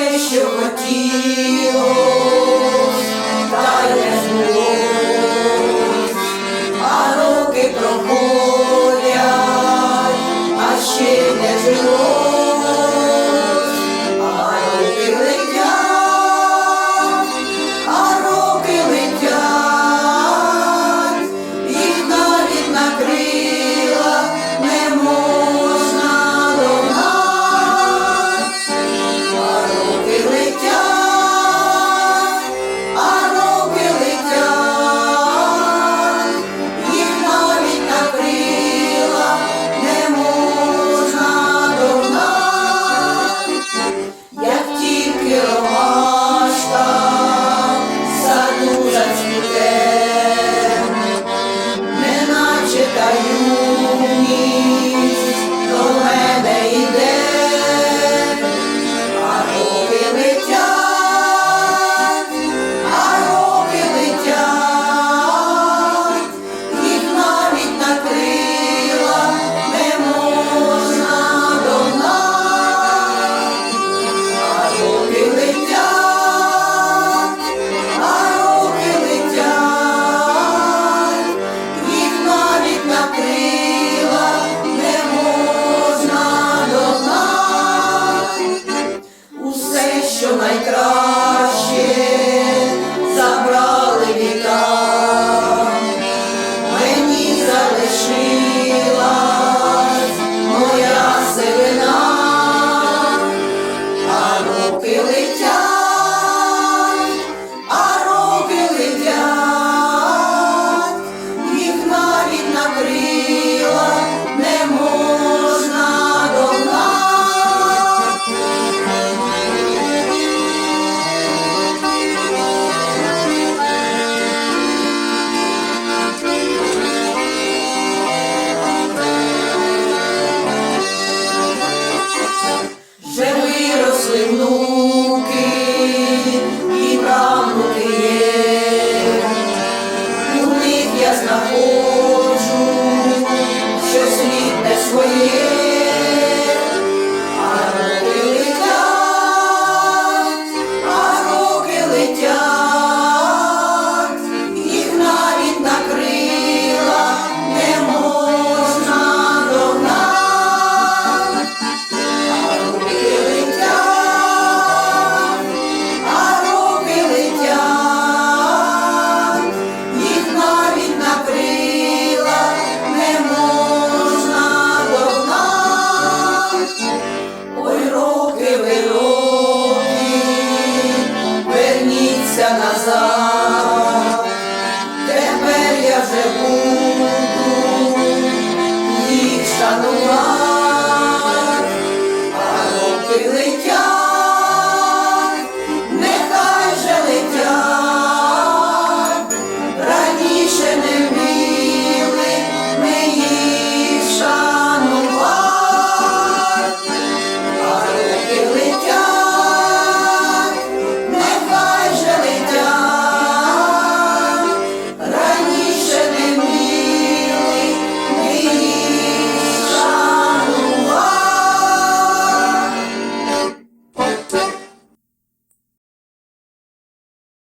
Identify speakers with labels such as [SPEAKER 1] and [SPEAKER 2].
[SPEAKER 1] усе, що хотілось, та й назад, тепер я живу, буду їх шанувати.